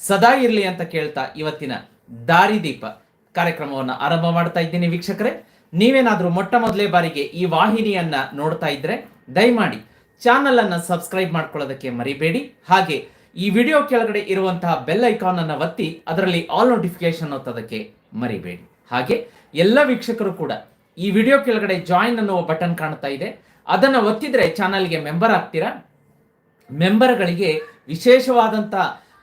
ಸದಾ ಇರಲಿ ಅಂತ ಕೇಳ್ತಾ ಇವತ್ತಿನ ದಾರಿದೀಪ ಕಾರ್ಯಕ್ರಮವನ್ನು ಆರಂಭ ಮಾಡ್ತಾ ಇದ್ದೀನಿ ವೀಕ್ಷಕರೇ. ನೀವೇನಾದರೂ ಮೊಟ್ಟ ಮೊದಲೇ ಬಾರಿಗೆ ಈ ವಾಹಿನಿಯನ್ನ ನೋಡ್ತಾ ಇದ್ರೆ ದಯಮಾಡಿ ಚಾನಲ್ ಅನ್ನ ಸಬ್ಸ್ಕ್ರೈಬ್ ಮಾಡ್ಕೊಳ್ಳೋದಕ್ಕೆ ಮರಿಬೇಡಿ. ಹಾಗೆ ಈ ವಿಡಿಯೋ ಕೆಳಗಡೆ ಇರುವಂತಹ ಬೆಲ್ ಐಕಾನ್ ಅನ್ನು ಒತ್ತಿ ಅದರಲ್ಲಿ ಆಲ್ ನೋಟಿಫಿಕೇಶನ್ ಒತ್ತೋದಕ್ಕೆ ಮರಿಬೇಡಿ. ಹಾಗೆ ಎಲ್ಲ ವೀಕ್ಷಕರು ಕೂಡ ಈ ವಿಡಿಯೋ ಕೆಳಗಡೆ ಜಾಯಿನ್ ಅನ್ನುವ ಬಟನ್ ಕಾಣ್ತಾ ಇದೆ. ಅದನ್ನು ಒತ್ತಿದ್ರೆ ಚಾನಲ್ಗೆ ಮೆಂಬರ್ ಆಗ್ತೀರಾ? ಮೆಂಬರ್ಗಳಿಗೆ ವಿಶೇಷವಾದಂಥ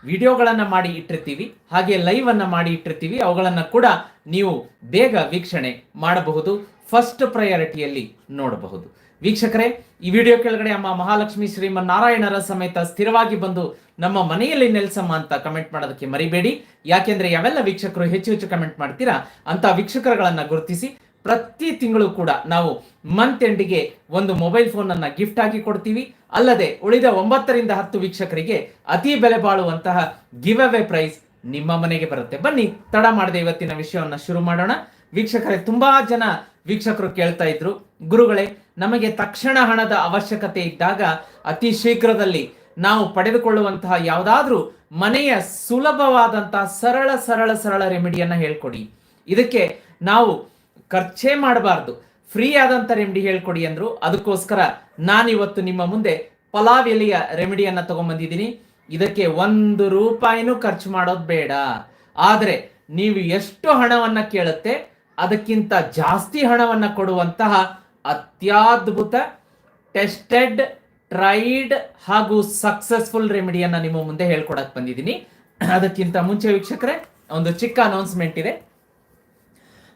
ವಿಡಿಯೋಗಳನ್ನು ಮಾಡಿ ಇಟ್ಟಿರ್ತೀವಿ, ಹಾಗೆ ಲೈವ್ ಅನ್ನ ಮಾಡಿ ಇಟ್ಟಿರ್ತೀವಿ, ಅವುಗಳನ್ನು ಕೂಡ ನೀವು ಬೇಗ ವೀಕ್ಷಣೆ ಮಾಡಬಹುದು. ಫಸ್ಟ್ ಪ್ರಯಾರಿಟಿಯಲ್ಲಿ ನೋಡಬಹುದು. ವೀಕ್ಷಕರೇ, ಈ ವಿಡಿಯೋ ಕೆಳಗಡೆ ಅಮ್ಮ ಮಹಾಲಕ್ಷ್ಮಿ ಶ್ರೀಮನ್ನಾರಾಯಣರ ಸಮೇತ ಸ್ಥಿರವಾಗಿ ಬಂದು ನಮ್ಮ ಮನೆಯಲ್ಲಿ ನೆಲೆಸಮ್ಮ ಅಂತ ಕಮೆಂಟ್ ಮಾಡೋದಕ್ಕೆ ಮರಿಬೇಡಿ. ಯಾಕೆಂದ್ರೆ ಯಾವೆಲ್ಲ ವೀಕ್ಷಕರು ಹೆಚ್ಚು ಹೆಚ್ಚು ಕಮೆಂಟ್ ಮಾಡ್ತೀರಾ ಅಂತ ವೀಕ್ಷಕರುಗಳನ್ನ ಗುರುತಿಸಿ ಪ್ರತಿ ತಿಂಗಳು ಕೂಡ ನಾವು ಮಂತ್ ಎಂಡಿಗೆ ಒಂದು ಮೊಬೈಲ್ ಫೋನ್ ಅನ್ನ ಗಿಫ್ಟ್ ಆಗಿ ಕೊಡ್ತೀವಿ. ಅಲ್ಲದೆ ಉಳಿದ ಒಂಬತ್ತರಿಂದ ಹತ್ತು ವೀಕ್ಷಕರಿಗೆ ಅತಿ ಬೆಲೆ ಬಾಳುವಂತಹ ಗಿವ್ ಅವೇ ಪ್ರೈಸ್ ನಿಮ್ಮ ಮನೆಗೆ ಬರುತ್ತೆ. ಬನ್ನಿ, ತಡ ಮಾಡದೆ ಇವತ್ತಿನ ವಿಷಯವನ್ನ ಶುರು ಮಾಡೋಣ. ವೀಕ್ಷಕರೇ, ತುಂಬಾ ಜನ ವೀಕ್ಷಕರು ಕೇಳ್ತಾ ಇದ್ರು. ಗುರುಗಳೇ, ನಮಗೆ ತಕ್ಷಣ ಹಣದ ಅವಶ್ಯಕತೆ ಇದ್ದಾಗ ಅತಿ ಶೀಘ್ರದಲ್ಲಿ ನಾವು ಪಡೆದುಕೊಳ್ಳುವಂತಹ ಯಾವುದಾದ್ರೂ ಮನೆಯ ಸುಲಭವಾದಂತಹ ಸರಳ ಸರಳ ಸರಳ ರೆಮಿಡಿಯನ್ನ ಹೇಳ್ಕೊಡಿ. ಇದಕ್ಕೆ ನಾವು ಖರ್ಚೇ ಮಾಡಬಾರ್ದು. ಫ್ರೀ ಆದಂತ ರೆಮಿಡಿ ಹೇಳ್ಕೊಡಿ ಅಂದ್ರು. ಅದಕ್ಕೋಸ್ಕರ ನಾನಿವತ್ತು ನಿಮ್ಮ ಮುಂದೆ ಪಲಾವ್ ಎಲೆಯ ರೆಮಿಡಿಯನ್ನ ತಗೊಂಡ್ಬಂದಿದ್ದೀನಿ ಇದಕ್ಕೆ ಒಂದು ರೂಪಾಯಿನೂ ಖರ್ಚು ಮಾಡೋದು ಬೇಡ. ಆದರೆ ನೀವು ಎಷ್ಟು ಹಣವನ್ನ ಕೇಳುತ್ತೆ, ಅದಕ್ಕಿಂತ ಜಾಸ್ತಿ ಹಣವನ್ನ ಕೊಡುವಂತಹ ಅತ್ಯದ್ಭುತ ಟೆಸ್ಟೆಡ್ ಟ್ರೈಡ್ ಹಾಗೂ ಸಕ್ಸಸ್ಫುಲ್ ರೆಮಿಡಿಯನ್ನ ನಿಮ್ಮ ಮುಂದೆ ಹೇಳ್ಕೊಡಕ್ ಬಂದಿದ್ದೀನಿ. ಅದಕ್ಕಿಂತ ಮುಂಚೆ ವೀಕ್ಷಕರೇ, ಒಂದು ಚಿಕ್ಕ ಅನೌನ್ಸ್ಮೆಂಟ್ ಇದೆ.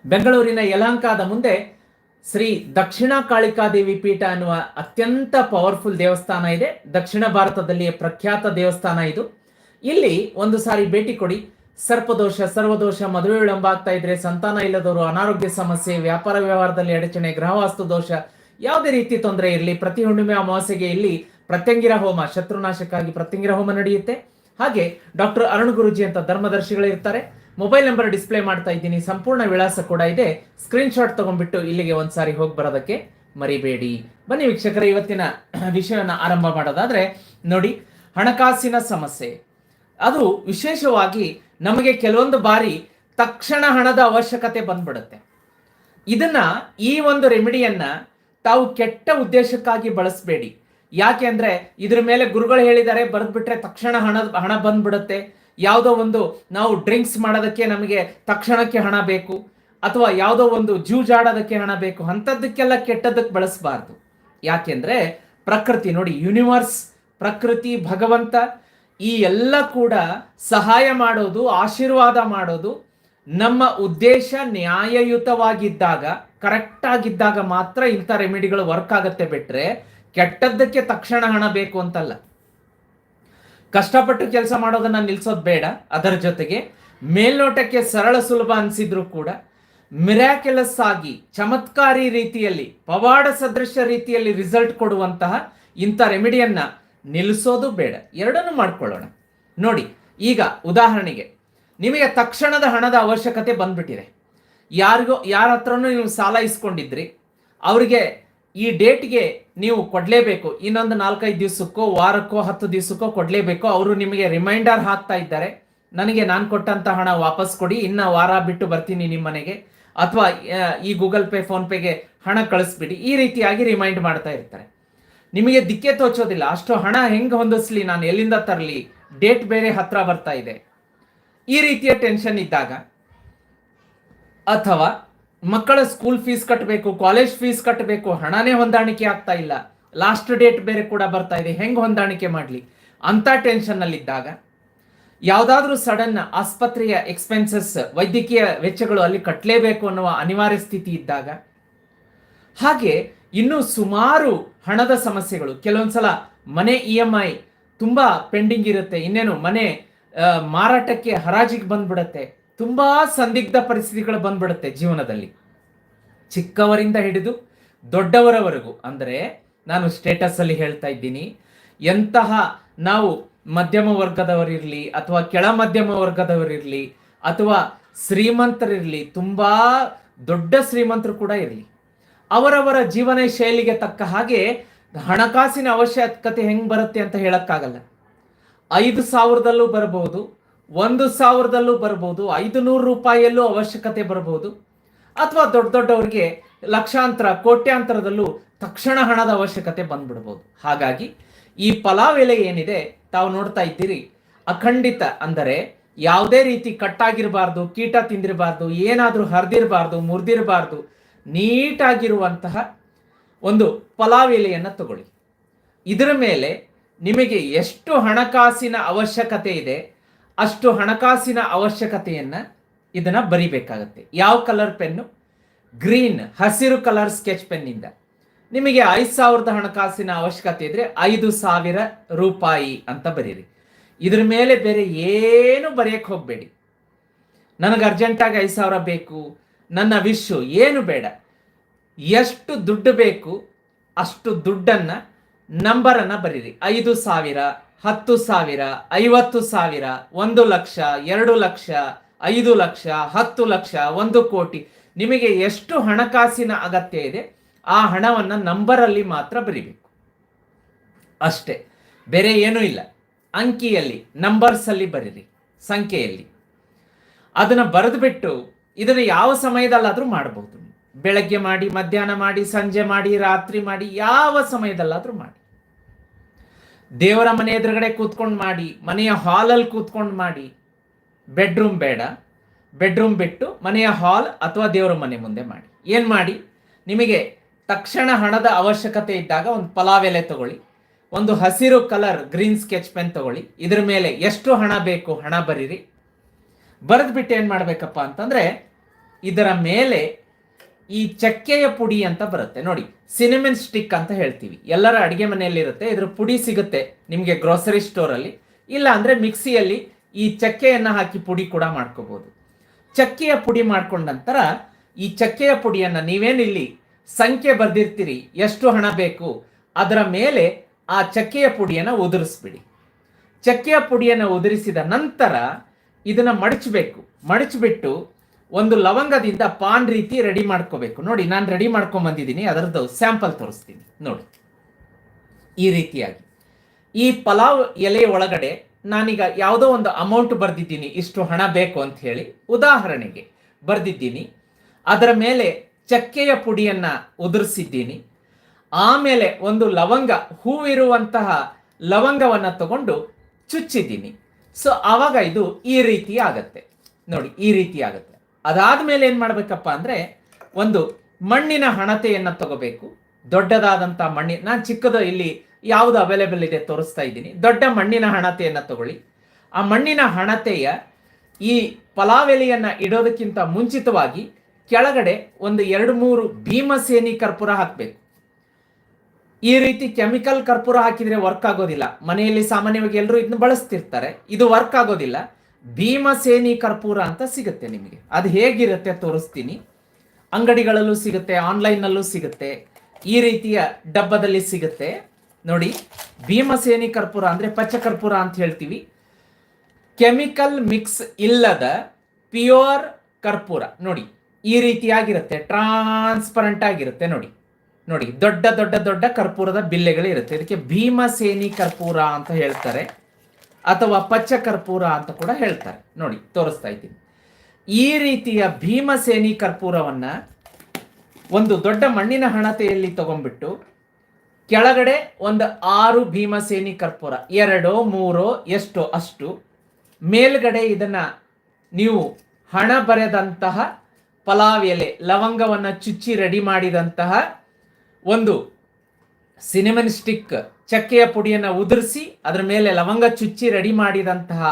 ಬೆಂಗಳೂರಿನ ಯಲಹಂಕದ ಮುಂದೆ ಶ್ರೀ ದಕ್ಷಿಣ ಕಾಳಿಕಾದೇವಿ ಪೀಠ ಅನ್ನುವ ಅತ್ಯಂತ ಪವರ್ಫುಲ್ ದೇವಸ್ಥಾನ ಇದೆ. ದಕ್ಷಿಣ ಭಾರತದಲ್ಲಿ ಪ್ರಖ್ಯಾತ ದೇವಸ್ಥಾನ ಇದು. ಇಲ್ಲಿ ಒಂದು ಸಾರಿ ಭೇಟಿ ಕೊಡಿ. ಸರ್ಪದೋಷ ಸರ್ವದೋಷ ಮದುವೆ ವಿಳಂಬ ಆಗ್ತಾ ಇದ್ರೆ ಸಂತಾನ ಇಲ್ಲದವರು, ಅನಾರೋಗ್ಯ ಸಮಸ್ಯೆ, ವ್ಯಾಪಾರ ವ್ಯವಹಾರದಲ್ಲಿ ಅಡಚಣೆ ಗ್ರಹವಾಸ್ತು ದೋಷ, ಯಾವುದೇ ರೀತಿ ತೊಂದರೆ ಇರಲಿ. ಪ್ರತಿ ಹುಣ್ಣಿಮೆ ಅಮಾವಾಸ್ಯೆಗೆ ಇಲ್ಲಿ ಪ್ರತ್ಯಂಗಿರ ಹೋಮ, ಶತ್ರುನಾಶಕ್ಕಾಗಿ ಪ್ರತ್ಯಂಗಿರ ಹೋಮ ನಡೆಯುತ್ತೆ. ಹಾಗೆ ಡಾಕ್ಟರ್ ಅರುಣ್ ಗುರುಜಿ ಅಂತ ಧರ್ಮದರ್ಶಿಗಳು ಇರ್ತಾರೆ. ಮೊಬೈಲ್ ನಂಬರ್ ಡಿಸ್ಪ್ಲೇ ಮಾಡ್ತಾ ಇದ್ದೀನಿ. ಸಂಪೂರ್ಣ ವಿಳಾಸ ಕೂಡ ಇದೆ. ಸ್ಕ್ರೀನ್ ಶಾಟ್ ತಗೊಂಡ್ಬಿಟ್ಟು ಇಲ್ಲಿಗೆ ಒಂದ್ಸಾರಿ ಹೋಗಿ ಬರೋದಕ್ಕೆ ಮರಿಬೇಡಿ. ಬನ್ನಿ ವೀಕ್ಷಕರೇ, ಇವತ್ತಿನ ವಿಷಯವನ್ನ ಆರಂಭ ಮಾಡೋದಾದ್ರೆ ನೋಡಿ, ಹಣಕಾಸಿನ ಸಮಸ್ಯೆ. ಅದು ವಿಶೇಷವಾಗಿ ನಮಗೆ ಕೆಲವೊಂದು ಬಾರಿ ತಕ್ಷಣ ಹಣದ ಅವಶ್ಯಕತೆ ಬಂದ್ಬಿಡುತ್ತೆ. ಇದನ್ನ ಈ ಒಂದು ರೆಮಿಡಿಯನ್ನ ತಾವು ಕೆಟ್ಟ ಉದ್ದೇಶಕ್ಕಾಗಿ ಬಳಸಬೇಡಿ. ಯಾಕೆ ಅಂದ್ರೆ ಇದ್ರ ಮೇಲೆ ಗುರುಗಳು ಹೇಳಿದ್ದಾರೆ, ಬರೆದ್ಬಿಟ್ರೆ ತಕ್ಷಣ ಹಣ ಹಣ ಬಂದ್ಬಿಡುತ್ತೆ. ಯಾವುದೋ ಒಂದು ನಾವು ಡ್ರಿಂಕ್ಸ್ ಮಾಡೋದಕ್ಕೆ ನಮಗೆ ತಕ್ಷಣಕ್ಕೆ ಹಣ ಬೇಕು, ಅಥವಾ ಯಾವುದೋ ಒಂದು ಜೂಜಾಡೋದಕ್ಕೆ ಹಣ ಬೇಕು, ಅಂಥದ್ದಕ್ಕೆಲ್ಲ ಕೆಟ್ಟದಕ್ಕೆ ಬಳಸಬಾರ್ದು. ಯಾಕೆಂದರೆ ಪ್ರಕೃತಿ ನೋಡಿ ಯೂನಿವರ್ಸ್ ಪ್ರಕೃತಿ, ಭಗವಂತ, ಈ ಎಲ್ಲ ಕೂಡ ಸಹಾಯ ಮಾಡೋದು, ಆಶೀರ್ವಾದ ಮಾಡೋದು, ನಮ್ಮ ಉದ್ದೇಶ ನ್ಯಾಯಯುತವಾಗಿದ್ದಾಗ ಕರೆಕ್ಟಾಗಿದ್ದಾಗ ಮಾತ್ರ ಇಂಥ ರೆಮಿಡಿಗಳು ವರ್ಕ್ ಆಗುತ್ತೆ ಬಿಟ್ರೆ ಕೆಟ್ಟದ್ದಕ್ಕೆ ತಕ್ಷಣ ಹಣ ಬೇಕು ಅಂತಲ್ಲ. ಕಷ್ಟಪಟ್ಟು ಕೆಲಸ ಮಾಡೋದನ್ನ ನಿಲ್ಸೋದು ಬೇಡ. ಅದರ ಜೊತೆಗೆ ಮೇಲ್ನೋಟಕ್ಕೆ ಸರಳ ಸುಲಭ ಅನಿಸಿದ್ರು ಕೂಡ ಮಿರಾಕೆಲಸ್ ಆಗಿ ಚಮತ್ಕಾರಿ ರೀತಿಯಲ್ಲಿ, ಪವಾಡ ಸದೃಶ ರೀತಿಯಲ್ಲಿ ರಿಸಲ್ಟ್ ಕೊಡುವಂತಹ ಇಂಥ ರೆಮಿಡಿಯನ್ನ ನಿಲ್ಲಿಸೋದು ಬೇಡ. ಎರಡನ್ನೂ ಮಾಡ್ಕೊಳ್ಳೋಣ. ನೋಡಿ, ಈಗ ಉದಾಹರಣೆಗೆ ನಿಮಗೆ ತಕ್ಷಣದ ಹಣದ ಅವಶ್ಯಕತೆ ಬಂದ್ಬಿಟ್ಟಿದೆ. ಯಾರಿಗೋ, ಯಾರ ಹತ್ರನೂ ನೀವು ಸಾಲ ಇಸ್ಕೊಂಡಿದ್ರಿ. ಅವರಿಗೆ ಈ ಡೇಟ್ಗೆ ನೀವು ಕೊಡಲೇಬೇಕು. ಇನ್ನೊಂದು ನಾಲ್ಕೈದು ದಿವಸಕ್ಕೋ, ವಾರಕ್ಕೋ, ಹತ್ತು ದಿವಸಕ್ಕೋ ಕೊಡಲೇಬೇಕು. ಅವರು ನಿಮಗೆ ರಿಮೈಂಡರ್ ಹಾಕ್ತಾ ಇದ್ದಾರೆ. ನನಗೆ ನಾನು ಕೊಟ್ಟಂತ ಹಣ ವಾಪಸ್ ಕೊಡಿ. ಇನ್ನ ವಾರ ಬಿಟ್ಟು ಬರ್ತೀನಿ ನಿಮ್ಮ ಮನೆಗೆ. ಅಥವಾ ಈ ಗೂಗಲ್ ಪೇ, ಫೋನ್ ಪೇಗೆ ಹಣ ಕಳಿಸ್ಬಿಡಿ. ಈ ರೀತಿಯಾಗಿ ರಿಮೈಂಡ್ ಮಾಡ್ತಾ ಇರ್ತಾರೆ. ನಿಮಗೆ ದಿಕ್ಕೆ ತೋಚೋದಿಲ್ಲ. ಅಷ್ಟು ಹಣ ಹೆಂಗೆ ಹೊಂದಿಸ್ಲಿ? ನಾನು ಎಲ್ಲಿಂದ ತರಲಿ? ಡೇಟ್ ಬೇರೆ ಹತ್ರ ಬರ್ತಾ ಇದೆ. ಈ ರೀತಿಯ ಟೆನ್ಷನ್ ಇದ್ದಾಗ ಅಥವಾ ಮಕ್ಕಳ ಸ್ಕೂಲ್ ಫೀಸ್ ಕಟ್ಟಬೇಕು ಕಾಲೇಜ್ ಫೀಸ್ ಕಟ್ಟಬೇಕು ಹಣನೇ ಹೊಂದಾಣಿಕೆ ಆಗ್ತಾ ಇಲ್ಲ. ಲಾಸ್ಟ್ ಡೇಟ್ ಬೇರೆ ಕೂಡ ಬರ್ತಾ ಇದೆ, ಹೆಂಗ್ ಹೊಂದಾಣಿಕೆ ಮಾಡಲಿ? ಅಂತ ಟೆನ್ಷನ್ ಅಲ್ಲಿದ್ದಾಗ ಯಾವುದಾದ್ರೂ ಸಡನ್ ಆಸ್ಪತ್ರೆಯ ಎಕ್ಸ್ಪೆನ್ಸಸ್ ವೈದ್ಯಕೀಯ ವೆಚ್ಚಗಳು ಅಲ್ಲಿ ಕಟ್ಟಲೇಬೇಕು ಅನ್ನುವ ಅನಿವಾರ್ಯ ಸ್ಥಿತಿ ಇದ್ದಾಗ, ಹಾಗೆ ಇನ್ನೂ ಸುಮಾರು ಹಣದ ಸಮಸ್ಯೆಗಳು. ಕೆಲವೊಂದ್ಸಲ ಮನೆ ಇ ಎಂ ಐ ತುಂಬಾ ಪೆಂಡಿಂಗ್ ಇರುತ್ತೆ, ಇನ್ನೇನು ಮನೆ ಮಾರಾಟಕ್ಕೆ ಹರಾಜಿಗೆ ಬಂದ್ಬಿಡತ್ತೆ. ತುಂಬಾ ಸಂದಿಗ್ಧ ಪರಿಸ್ಥಿತಿಗಳು ಬಂದ್ಬಿಡುತ್ತೆ ಜೀವನದಲ್ಲಿ. ಚಿಕ್ಕವರಿಂದ ಹಿಡಿದು ದೊಡ್ಡವರವರೆಗೂ. ಅಂದರೆ ನಾನು ಸ್ಟೇಟಸ್ ಅಲ್ಲಿ ಹೇಳ್ತಾ ಇದ್ದೀನಿ. ಎಂತಹ ನಾವು ಮಧ್ಯಮ ವರ್ಗದವರಿರಲಿ ಅಥವಾ ಕೆಳ ಮಧ್ಯಮ ವರ್ಗದವರಿರಲಿ ಅಥವಾ ಶ್ರೀಮಂತರಿರಲಿ, ತುಂಬಾ ದೊಡ್ಡ ಶ್ರೀಮಂತರು ಕೂಡ ಇರಲಿ. ಅವರವರ ಜೀವನ ಶೈಲಿಗೆ ತಕ್ಕ ಹಾಗೆ ಹಣಕಾಸಿನ ಅವಶ್ಯಕತೆ ಹೆಂಗ್ ಬರುತ್ತೆ ಅಂತ ಹೇಳೋಕ್ಕಾಗಲ್ಲ. ಐದು ಸಾವಿರದಲ್ಲೂ ಬರಬಹುದು ಒಂದು ಸಾವಿರದಲ್ಲೂ ಬರಬಹುದು ಐದು ನೂರು ರೂಪಾಯಿಯಲ್ಲೂ ಅವಶ್ಯಕತೆ ಬರಬಹುದು ಅಥವಾ ದೊಡ್ಡ ದೊಡ್ಡವರಿಗೆ ಲಕ್ಷಾಂತರ, ಕೋಟ್ಯಾಂತರದಲ್ಲೂ ತಕ್ಷಣ ಹಣದ ಅವಶ್ಯಕತೆ ಬಂದ್ಬಿಡ್ಬೋದು. ಹಾಗಾಗಿ ಈ ಪಲಾವ್ ಎಲೆ ಏನಿದೆ, ತಾವು ನೋಡ್ತಾ ಇದ್ದೀರಿ. ಅಖಂಡಿತ ಅಂದರೆ ಯಾವುದೇ ರೀತಿ ಕಟ್ಟಾಗಿರಬಾರ್ದು, ಕೀಟ ತಿಂದಿರಬಾರ್ದು, ಏನಾದರೂ ಹರಿದಿರಬಾರ್ದು, ಮುರಿದಿರಬಾರ್ದು, ನೀಟಾಗಿರುವಂತಹ ಒಂದು ಪಲಾವ್ ಎಲೆಯನ್ನು ತಗೊಳ್ಳಿ. ಇದರ ಮೇಲೆ ನಿಮಗೆ ಎಷ್ಟು ಹಣಕಾಸಿನ ಅವಶ್ಯಕತೆ ಇದೆ ಅಷ್ಟು ಹಣಕಾಸಿನ ಅವಶ್ಯಕತೆಯನ್ನು ಇದನ್ನ ಬರಿಬೇಕಾಗತ್ತೆ. ಯಾವ ಕಲರ್ ಪೆನ್ನು? ಗ್ರೀನ್, ಹಸಿರು ಕಲರ್ ಸ್ಕೆಚ್ ಪೆನ್ನಿಂದ. ನಿಮಗೆ ಐದು ಸಾವಿರದ ಹಣಕಾಸಿನ ಅವಶ್ಯಕತೆ ಇದ್ರೆ ಐದು ಸಾವಿರ ರೂಪಾಯಿ ಅಂತ ಬರೀರಿ. ಇದ್ರ ಮೇಲೆ ಬೇರೆ ಏನು ಬರೆಯಕ್ಕೆ ಹೋಗಬೇಡಿ. ನನಗೆ ಅರ್ಜೆಂಟಾಗಿ ಐದು ಸಾವಿರ ಬೇಕು, ನನ್ನ ವಿಶ್ ಏನು ಬೇಡ. ಎಷ್ಟು ದುಡ್ಡು ಬೇಕು, ಅಷ್ಟು ದುಡ್ಡನ್ನ ನಂಬರನ್ನ ಬರೀರಿ. ಐದು ಸಾವಿರ, ಹತ್ತು ಸಾವಿರ, ಐವತ್ತು ಸಾವಿರ, ಒಂದು ಲಕ್ಷ, ಎರಡು ಲಕ್ಷ, ಐದು ಲಕ್ಷ, ಹತ್ತು ಲಕ್ಷ, ಒಂದು ಕೋಟಿ. ನಿಮಗೆ ಎಷ್ಟು ಹಣಕಾಸಿನ ಅಗತ್ಯ ಇದೆ, ಆ ಹಣವನ್ನ ನಂಬರಲ್ಲಿ ಮಾತ್ರ ಬರಿಬೇಕು. ಅಷ್ಟೇ. ಬೇರೆ ಏನೂ ಇಲ್ಲ. ಅಂಕಿಯಲ್ಲಿ ನಂಬರ್ಸ್ ಅಲ್ಲಿ ಬರೀರಿ, ಸಂಖ್ಯೆಯಲ್ಲಿ. ಅದನ್ನ ಬರೆದು ಬಿಟ್ಟು ಇದನ್ನ ಯಾವ ಸಮಯದಲ್ಲಾದರೂ ಮಾಡಬಹುದು ಬೆಳಗ್ಗೆ ಮಾಡಿ, ಮಧ್ಯಾಹ್ನ ಮಾಡಿ, ಸಂಜೆ ಮಾಡಿ, ರಾತ್ರಿ ಮಾಡಿ, ಯಾವ ಸಮಯದಲ್ಲಾದರೂ ಮಾಡಿ. ದೇವರ ಮನೆ ಎದುರುಗಡೆ ಕೂತ್ಕೊಂಡು ಮಾಡಿ, ಮನೆಯ ಹಾಲಲ್ಲಿ ಕೂತ್ಕೊಂಡು ಮಾಡಿ. ಬೆಡ್ರೂಮ್ ಬೇಡ. ಬೆಡ್ರೂಮ್ ಬಿಟ್ಟು ಮನೆಯ ಹಾಲ್ ಅಥವಾ ದೇವರ ಮನೆ ಮುಂದೆ ಮಾಡಿ. ಏನು ಮಾಡಿ? ನಿಮಗೆ ತಕ್ಷಣ ಹಣದ ಅವಶ್ಯಕತೆ ಇದ್ದಾಗ ಒಂದು ಪಲಾವ್ ಎಲೆ ತಗೊಳ್ಳಿ. ಒಂದು ಹಸಿರು ಕಲರ್ ಗ್ರೀನ್ ಸ್ಕೆಚ್ ಪೆನ್ ತಗೊಳ್ಳಿ. ಇದ್ರ ಮೇಲೆ ಎಷ್ಟು ಹಣ ಬೇಕು, ಹಣ ಬರೀರಿ. ಬರೆದ್ಬಿಟ್ಟು ಏನು ಮಾಡಬೇಕಪ್ಪ ಅಂತಂದ್ರೆ, ಇದರ ಮೇಲೆ ಈ ಚಕ್ಕೆಯ ಪುಡಿ ಅಂತ ಬರುತ್ತೆ. ನೋಡಿ ಸಿನಿಮನ್ ಸ್ಟಿಕ್ ಅಂತ ಹೇಳ್ತೀವಿ. ಎಲ್ಲರ ಅಡಿಗೆ ಮನೆಯಲ್ಲಿ ಇರುತ್ತೆ ಇದ್ರ ಪುಡಿ ಸಿಗುತ್ತೆ ನಿಮಗೆ ಗ್ರೋಸರಿ ಸ್ಟೋರಲ್ಲಿ ಇಲ್ಲ ಅಂದ್ರೆ ಮಿಕ್ಸಿಯಲ್ಲಿ ಈ ಚಕ್ಕೆಯನ್ನ ಹಾಕಿ ಪುಡಿ ಕೂಡ ಮಾಡ್ಕೋಬೋದು. ಚಕ್ಕೆಯ ಪುಡಿ ಮಾಡ್ಕೊಂಡ ನಂತರ ಈ ಚಕ್ಕೆಯ ಪುಡಿಯನ್ನ ನೀವೇನಿಲ್ಲಿ ಸಂಖ್ಯೆ ಬರೆದಿರ್ತೀರಿ, ಎಷ್ಟು ಹಣ ಬೇಕು, ಅದರ ಮೇಲೆ ಆ ಚಕ್ಕೆಯ ಪುಡಿಯನ್ನ ಉದುರಿಸ್ಬಿಡಿ. ಚಕ್ಕೆಯ ಪುಡಿಯನ್ನು ಉದುರಿಸಿದ ನಂತರ ಇದನ್ನ ಮಡಚಬೇಕು. ಮಡಚಿಬಿಟ್ಟು ಒಂದು ಲವಂಗದಿಂದ ಪಾನ್ ರೀತಿ ರೆಡಿ ಮಾಡ್ಕೋಬೇಕು. ನೋಡಿ, ನಾನು ರೆಡಿ ಮಾಡ್ಕೊಂಡ್ ಬಂದಿದ್ದೀನಿ ಅದರದ್ದು ಸ್ಯಾಂಪಲ್ ತೋರಿಸ್ತೀನಿ. ನೋಡಿ. ಈ ರೀತಿಯಾಗಿ. ಈ ಪಲಾವ್ ಎಲೆ ಒಳಗಡೆ ನಾನೀಗ ಯಾವುದೋ ಒಂದು ಅಮೌಂಟ್ ಬರ್ದಿದ್ದೀನಿ, ಇಷ್ಟು ಹಣ ಬೇಕು ಅಂತ ಹೇಳಿ ಉದಾಹರಣೆಗೆ ಬರ್ದಿದ್ದೀನಿ. ಅದರ ಮೇಲೆ ಚಕ್ಕೆಯ ಪುಡಿಯನ್ನ ಉದುರಿಸಿದ್ದೀನಿ. ಆಮೇಲೆ ಒಂದು ಲವಂಗ, ಹೂವಿರುವಂತಹ ಲವಂಗವನ್ನ ತಗೊಂಡು ಚುಚ್ಚಿದ್ದೀನಿ. ಸೊ ಆವಾಗ ಇದು ಈ ರೀತಿ ಆಗತ್ತೆ. ನೋಡಿ, ಈ ರೀತಿ ಆಗತ್ತೆ. ಅದಾದ್ಮೇಲೆ ಏನು ಮಾಡಬೇಕಪ್ಪ ಅಂದ್ರೆ ಒಂದು ಮಣ್ಣಿನ ಹಣತೆಯನ್ನು ತಗೋಬೇಕು. ದೊಡ್ಡದಾದಂಥ ಮಣ್ಣಿ, ನಾನು ಚಿಕ್ಕದು ಇಲ್ಲಿ ಯಾವುದು ಅವೈಲೇಬಲ್ ಇದೆ ತೋರಿಸ್ತಾ ಇದ್ದೀನಿ. ದೊಡ್ಡ ಮಣ್ಣಿನ ಹಣತೆಯನ್ನು ತಗೊಳ್ಳಿ. ಆ ಮಣ್ಣಿನ ಹಣತೆಯ ಈ ಪಲಾವ್ ಇಡೋದಕ್ಕಿಂತ ಮುಂಚಿತವಾಗಿ ಕೆಳಗಡೆ ಒಂದು ಎರಡು ಮೂರು ಭೀಮಸೇನಿ ಕರ್ಪೂರ ಹಾಕಬೇಕು. ಈ ರೀತಿ ಕೆಮಿಕಲ್ ಕರ್ಪೂರ ಹಾಕಿದ್ರೆ ವರ್ಕ್ ಆಗೋದಿಲ್ಲ. ಮನೆಯಲ್ಲಿ ಸಾಮಾನ್ಯವಾಗಿ ಎಲ್ಲರೂ ಇದನ್ನ ಬಳಸ್ತಿರ್ತಾರೆ. ಇದು ವರ್ಕ್ ಆಗೋದಿಲ್ಲ. ಭೀಮಸೇನಿ ಕರ್ಪೂರ ಅಂತ ಸಿಗುತ್ತೆ ನಿಮಗೆ. ಅದು ಹೇಗಿರುತ್ತೆ ತೋರಿಸ್ತೀನಿ. ಅಂಗಡಿಗಳಲ್ಲೂ ಸಿಗುತ್ತೆ, ಆನ್ಲೈನ್ನಲ್ಲೂ ಸಿಗುತ್ತೆ, ಈ ರೀತಿಯ ಡಬ್ಬದಲ್ಲಿ ಸಿಗುತ್ತೆ. ನೋಡಿ ಭೀಮಸೇನಿ ಕರ್ಪೂರ ಅಂದ್ರೆ ಪಚ್ಚ ಕರ್ಪೂರ ಅಂತ ಹೇಳ್ತೀವಿ. ಕೆಮಿಕಲ್ ಮಿಕ್ಸ್ ಇಲ್ಲದ ಪ್ಯೂರ್ ಕರ್ಪೂರ, ನೋಡಿ, ಈ ರೀತಿಯಾಗಿರುತ್ತೆ ಟ್ರಾನ್ಸ್ಪರೆಂಟ್ ಆಗಿರುತ್ತೆ, ನೋಡಿ. ನೋಡಿ, ದೊಡ್ಡ ದೊಡ್ಡ ದೊಡ್ಡ ಕರ್ಪೂರದ ಬಿಲ್ಲೆಗಳು ಇರುತ್ತೆ ಇದಕ್ಕೆ ಭೀಮಸೇನಿ ಕರ್ಪೂರ ಅಂತ ಹೇಳ್ತಾರೆ. ಅಥವಾ ಪಚ್ಚ ಕರ್ಪೂರ ಅಂತ ಕೂಡ ಹೇಳ್ತಾರೆ. ನೋಡಿ, ತೋರಿಸ್ತಾ ಇದ್ದೀನಿ. ಈ ರೀತಿಯ ಭೀಮಸೇನಿ ಕರ್ಪೂರವನ್ನ ಒಂದು ದೊಡ್ಡ ಮಣ್ಣಿನ ಹಣತೆಯಲ್ಲಿ ತಗೊಂಡ್ಬಿಟ್ಟು ಕೆಳಗಡೆ ಒಂದು ಆರು ಭೀಮಸೇನಿ ಕರ್ಪೂರ, ಎರಡೋ, ಮೂರೋ, ಎಷ್ಟೋ ಅಷ್ಟು ಮೇಲ್ಗಡೆ ಇದನ್ನ ನೀವು ಹಣ ಬರೆದಂತಹ ಪಲಾವ್ ಎಲೆ, ಲವಂಗವನ್ನು ಚುಚ್ಚಿ ರೆಡಿ ಮಾಡಿದಂತಹ ಒಂದು ಸಿನಿಮನ್ ಸ್ಟಿಕ್ ಚಕ್ಕೆಯ ಪುಡಿಯನ್ನು ಉದುರಿಸಿ ಅದರ ಮೇಲೆ ಲವಂಗ ಚುಚ್ಚಿ ರೆಡಿ ಮಾಡಿದಂತಹ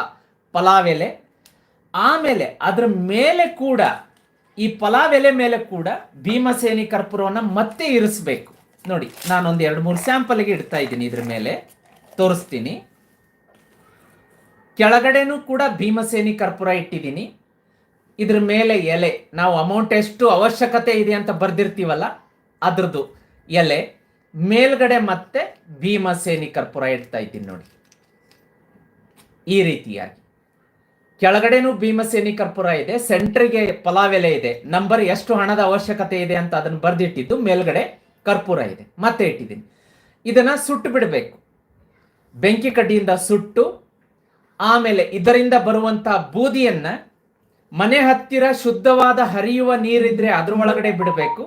ಪಲಾವ್ ಎಲೆ ಆಮೇಲೆ ಅದರ ಮೇಲೆ ಕೂಡ, ಈ ಪಲಾವ್ ಎಲೆ ಮೇಲೆ ಕೂಡ ಭೀಮಸೇನಿ ಕರ್ಪೂರವನ್ನು ಮತ್ತೆ ಇರಿಸ್ಬೇಕು. ನೋಡಿ, ನಾನೊಂದು ಎರಡು ಮೂರು ಸ್ಯಾಂಪಲ್ಗೆ ಇಡ್ತಾ ಇದ್ದೀನಿ ಇದ್ರ ಮೇಲೆ. ತೋರಿಸ್ತೀನಿ. ಕೆಳಗಡೆನೂ ಕೂಡ ಭೀಮಸೇನಿ ಕರ್ಪೂರ ಇಟ್ಟಿದ್ದೀನಿ. ಇದ್ರ ಮೇಲೆ ಎಲೆ. ನಾವು ಅಮೌಂಟ್ ಎಷ್ಟು ಅವಶ್ಯಕತೆ ಇದೆ ಅಂತ ಬರ್ದಿರ್ತೀವಲ್ಲ, ಅದ್ರದ್ದು ಎಲೆ. ಮೇಲ್ಗಡೆ ಮತ್ತೆ ಭೀಮಸೇನಿ ಕರ್ಪೂರ ಇಡ್ತಾ ಇದ್ದೀನಿ ನೋಡಿ. ಈ ರೀತಿಯಾಗಿ. ಕೆಳಗಡೆನೂ ಭೀಮಸೇನಿ ಕರ್ಪೂರ ಇದೆ, ಸೆಂಟ್ರಿಗೆ ಪಲಾವೆಲೆ ಇದೆ. ನಂಬರ್ ಎಷ್ಟು ಹಣದ ಅವಶ್ಯಕತೆ ಇದೆ ಅಂತ ಅದನ್ನು ಬರೆದಿಟ್ಟಿದ್ದು ಮೇಲ್ಗಡೆ ಕರ್ಪೂರ ಇದೆ. ಮತ್ತೆ ಇಟ್ಟಿದ್ದೀನಿ. ಇದನ್ನ ಸುಟ್ಟು ಬಿಡಬೇಕು. ಬೆಂಕಿ ಕಡ್ಡಿಯಿಂದ ಸುಟ್ಟು, ಆಮೇಲೆ ಇದರಿಂದ ಬರುವಂತ ಬೂದಿಯನ್ನ ಮನೆ ಹತ್ತಿರ ಶುದ್ಧವಾದ ಹರಿಯುವ ನೀರಿದ್ರೆ ಅದ್ರ ಒಳಗಡೆ ಬಿಡಬೇಕು.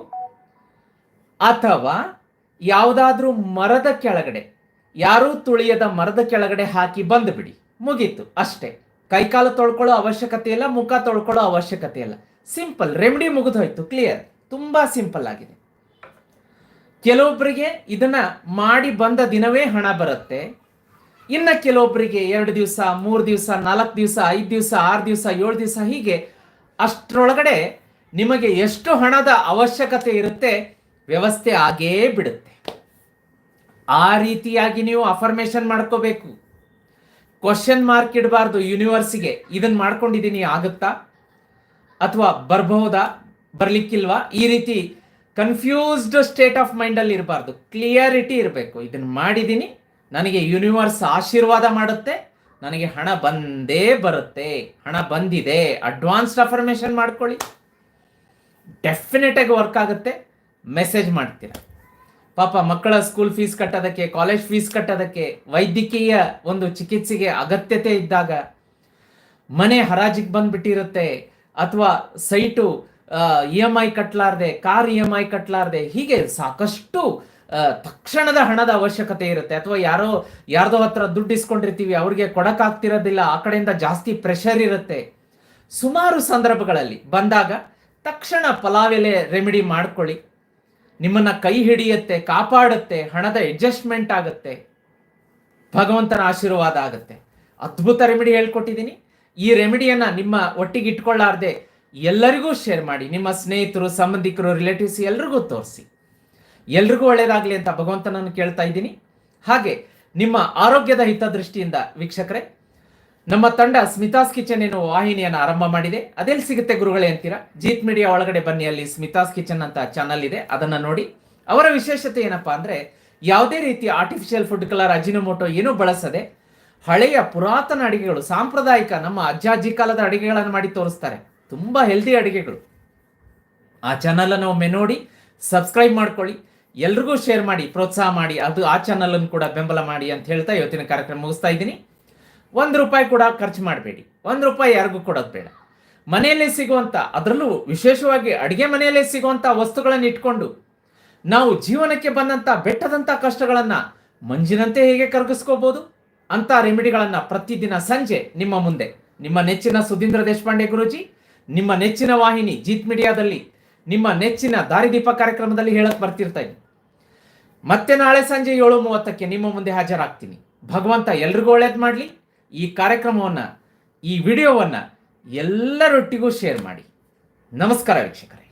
ಅಥವಾ ಯಾವುದಾದ್ರೂ ಮರದ ಕೆಳಗಡೆ, ಯಾರೂ ತುಳಿಯದ ಮರದ ಕೆಳಗಡೆ ಹಾಕಿ ಬಂದು ಬಿಡಿ. ಮುಗೀತು ಅಷ್ಟೇ. ಕೈಕಾಲು ತೊಳ್ಕೊಳ್ಳೋ ಅವಶ್ಯಕತೆ ಇಲ್ಲ, ಮುಖ ತೊಳ್ಕೊಳ್ಳೋ ಅವಶ್ಯಕತೆ ಇಲ್ಲ. ಸಿಂಪಲ್, ರೆಮಿಡಿ ಮುಗಿದೋಯ್ತು ಕ್ಲಿಯರ್. ತುಂಬಾ ಸಿಂಪಲ್ ಆಗಿದೆ. ಕೆಲವೊಬ್ಬರಿಗೆ ಇದನ್ನ ಮಾಡಿ ಬಂದ ದಿನವೇ ಹಣ ಬರುತ್ತೆ. ಇನ್ನ ಕೆಲವೊಬ್ಬರಿಗೆ ಎರಡು ದಿವಸ, ಮೂರು ದಿವಸ, ನಾಲ್ಕು ದಿವಸ, ಐದು ದಿವಸ, ಆರು ದಿವಸ, ಏಳು ದಿವಸ ಹೀಗೆ ಅಷ್ಟರೊಳಗಡೆ ನಿಮಗೆ ಎಷ್ಟು ಹಣದ ಅವಶ್ಯಕತೆ ಇರುತ್ತೆ ವ್ಯವಸ್ಥೆ ಆಗೇ ಬಿಡುತ್ತೆ. ಆ ರೀತಿಯಾಗಿ ನೀವು ಅಫರ್ಮೇಶನ್ ಮಾಡ್ಕೋಬೇಕು. ಕ್ವಶನ್ ಮಾರ್ಕ್ ಇಡಬಾರ್ದು ಯೂನಿವರ್ಸಿಗೆ ಇದನ್ನ ಮಾಡ್ಕೊಂಡಿದ್ದೀನಿ ಆಗುತ್ತಾ? ಅಥವಾ ಬರ್ಬಹುದಾ? ಬರ್ಲಿಕ್ಕಿಲ್ವಾ? ಈ ರೀತಿ ಕನ್ಫ್ಯೂಸ್ಡ್ ಸ್ಟೇಟ್ ಆಫ್ ಮೈಂಡಲ್ಲಿ ಇರಬಾರ್ದು. ಕ್ಲಿಯರಿಟಿ ಇರಬೇಕು. ಇದನ್ನ ಮಾಡಿದ್ದೀನಿ ನನಗೆ ಯೂನಿವರ್ಸ್ ಆಶೀರ್ವಾದ ಮಾಡುತ್ತೆ, ನನಗೆ ಹಣ ಬಂದೇ ಬರುತ್ತೆ. ಹಣ ಬಂದಿದೆ. ಅಡ್ವಾನ್ಸ್ಡ್ ಅಫರ್ಮೇಶನ್ ಮಾಡ್ಕೊಳ್ಳಿ. ಡೆಫಿನೆಟ್ ಆಗಿ ವರ್ಕ್ ಆಗುತ್ತೆ. ಮೆಸೇಜ್ ಮಾಡ್ತೀರಾ. ಪಾಪ ಮಕ್ಕಳ ಸ್ಕೂಲ್ ಫೀಸ್ ಕಟ್ಟೋದಕ್ಕೆ ಕಾಲೇಜ್ ಫೀಸ್ ಕಟ್ಟೋದಕ್ಕೆ, ವೈದ್ಯಕೀಯ ಒಂದು ಚಿಕಿತ್ಸೆಗೆ ಅಗತ್ಯತೆ ಇದ್ದಾಗ ಮನೆ ಹರಾಜಿಗೆ ಬಂದ್ಬಿಟ್ಟಿರುತ್ತೆ ಅಥವಾ ಸೈಟು ಇ ಎಂ ಐ ಕಟ್ಟಲಾರ್ದೆ ಕಾರ್ ಇ ಎಂ ಐ ಕಟ್ಟಲಾರ್ದೆ ಹೀಗೆ ಸಾಕಷ್ಟು ತಕ್ಷಣದ ಹಣದ ಅವಶ್ಯಕತೆ ಇರುತ್ತೆ. ಅಥವಾ ಯಾರೋ, ಯಾರ್ದೋ ಹತ್ರ ದುಡ್ಡು ಇಸ್ಕೊಂಡಿರ್ತೀವಿ, ಅವ್ರಿಗೆ ಕೊಡಕ್ಕಾಗ್ತಿರೋದಿಲ್ಲ, ಆ ಕಡೆಯಿಂದ ಜಾಸ್ತಿ ಪ್ರೆಷರ್ ಇರುತ್ತೆ. ಸುಮಾರು ಸಂದರ್ಭಗಳಲ್ಲಿ ಬಂದಾಗ ತಕ್ಷಣ ಪಲಾವೆಲೆ ರೆಮಿಡಿ ಮಾಡ್ಕೊಳ್ಳಿ. ನಿಮ್ಮನ್ನ ಕೈ ಹಿಡಿಯುತ್ತೆ, ಕಾಪಾಡುತ್ತೆ, ಹಣದ ಅಡ್ಜಸ್ಟ್ಮೆಂಟ್ ಆಗುತ್ತೆ, ಭಗವಂತನ ಆಶೀರ್ವಾದ ಆಗುತ್ತೆ. ಅದ್ಭುತ ರೆಮಿಡಿ ಹೇಳ್ಕೊಟ್ಟಿದ್ದೀನಿ. ಈ ರೆಮಿಡಿಯನ್ನ ನಿಮ್ಮ ಒಟ್ಟಿಗೆ ಇಟ್ಕೊಳ್ಳಾರ್ದೆ ಎಲ್ಲರಿಗೂ ಶೇರ್ ಮಾಡಿ. ನಿಮ್ಮ ಸ್ನೇಹಿತರು, ಸಂಬಂಧಿಕರು ರಿಲೇಟಿವ್ಸ್ ಎಲ್ರಿಗೂ ತೋರಿಸಿ. ಎಲ್ರಿಗೂ ಒಳ್ಳೇದಾಗಲಿ ಅಂತ ಭಗವಂತನನ್ನು ಕೇಳ್ತಾ ಇದ್ದೀನಿ. ಹಾಗೆ ನಿಮ್ಮ ಆರೋಗ್ಯದ ಹಿತದೃಷ್ಟಿಯಿಂದ ವೀಕ್ಷಕರೇ ನಮ್ಮ ತಂಡ ಸ್ಮಿತಾಸ್ ಕಿಚನ್ ಎನ್ನುವ ವಾಹಿನಿಯನ್ನು ಆರಂಭ ಮಾಡಿದೆ. ಅದೆಲ್ಲಿ ಸಿಗುತ್ತೆ ಗುರುಗಳೇ ಅಂತೀರಾ? ಜೀತ್ ಮೀಡಿಯಾ ಒಳಗಡೆ ಬನ್ನಿ, ಅಲ್ಲಿ ಸ್ಮಿತಾಸ್ ಕಿಚನ್ ಅಂತ ಚಾನಲ್ ಇದೆ. ಅದನ್ನ ನೋಡಿ. ಅವರ ವಿಶೇಷತೆ ಏನಪ್ಪಾ ಅಂದ್ರೆ, ಯಾವುದೇ ರೀತಿಯ ಆರ್ಟಿಫಿಷಿಯಲ್ ಫುಡ್ ಕಲರ್ ಅಜಿನೋಮೋಟೋ ಏನೂ ಬಳಸದೆ ಹಳೆಯ ಪುರಾತನ ಅಡಿಗೆಗಳು, ಸಾಂಪ್ರದಾಯಿಕ ನಮ್ಮ ಅಜ್ಜಾಜಿ ಕಾಲದ ಅಡಿಗೆಗಳನ್ನು ಮಾಡಿ ತೋರಿಸ್ತಾರೆ. ತುಂಬಾ ಹೆಲ್ದಿ ಅಡಿಗೆಗಳು. ಆ ಚಾನಲ್ ಅನ್ನು ಒಮ್ಮೆ ನೋಡಿ ಸಬ್ಸ್ಕ್ರೈಬ್ ಮಾಡ್ಕೊಳ್ಳಿ. ಎಲ್ರಿಗೂ ಶೇರ್ ಮಾಡಿ, ಪ್ರೋತ್ಸಾಹ ಮಾಡಿ. ಅದು ಆ ಚಾನಲ್ ಅನ್ನು ಕೂಡ ಬೆಂಬಲ ಮಾಡಿ ಅಂತ ಹೇಳ್ತಾ ಇವತ್ತಿನ ಕಾರ್ಯಕ್ರಮ ಮುಗಿಸ್ತಾ ಇದ್ದೀನಿ. ಒಂದು ರೂಪಾಯಿ ಕೂಡ ಖರ್ಚು ಮಾಡಬೇಡಿ. ಒಂದು ರೂಪಾಯಿ ಯಾರಿಗೂ ಕೊಡೋದು ಬೇಡ. ಮನೆಯಲ್ಲೇ ಸಿಗುವಂಥ ಅದರಲ್ಲೂ ವಿಶೇಷವಾಗಿ ಅಡುಗೆ ಮನೆಯಲ್ಲೇ ಸಿಗುವಂಥ ವಸ್ತುಗಳನ್ನು ಇಟ್ಕೊಂಡು, ನಾವು ಜೀವನಕ್ಕೆ ಬಂದಂಥ ಬೆಟ್ಟದಂಥ ಕಷ್ಟಗಳನ್ನು ಮಂಜಿನಂತೆ ಹೇಗೆ ಕರಗಿಸ್ಕೋಬೋದು? ಅಂತ ರೆಮಿಡಿಗಳನ್ನು ಪ್ರತಿದಿನ ಸಂಜೆ ನಿಮ್ಮ ಮುಂದೆ. ನಿಮ್ಮ ನೆಚ್ಚಿನ ಸುಧೀಂದ್ರ ದೇಶಪಾಂಡೆ ಗುರುಜಿ, ನಿಮ್ಮ ನೆಚ್ಚಿನ ವಾಹಿನಿ ಜೀತ್ ಮೀಡಿಯಾದಲ್ಲಿ, ನಿಮ್ಮ ನೆಚ್ಚಿನ ದಾರಿದೀಪ ಕಾರ್ಯಕ್ರಮದಲ್ಲಿ ಹೇಳಕ್ಕೆ ಬರ್ತಿರ್ತಾ ಇದ್ದೀನಿ. ಮತ್ತೆ ನಾಳೆ ಸಂಜೆ ಏಳು ಮೂವತ್ತಕ್ಕೆ ನಿಮ್ಮ ಮುಂದೆ ಹಾಜರಾಗ್ತೀನಿ. ಭಗವಂತ ಎಲ್ರಿಗೂ ಒಳ್ಳೇದು ಮಾಡಲಿ. ಈ ಕಾರ್ಯಕ್ರಮವನ್ನು ಈ ವಿಡಿಯೋವನ್ನು ಎಲ್ಲರೊಟ್ಟಿಗೂ ಶೇರ್ ಮಾಡಿ. ನಮಸ್ಕಾರ ವೀಕ್ಷಕರೇ.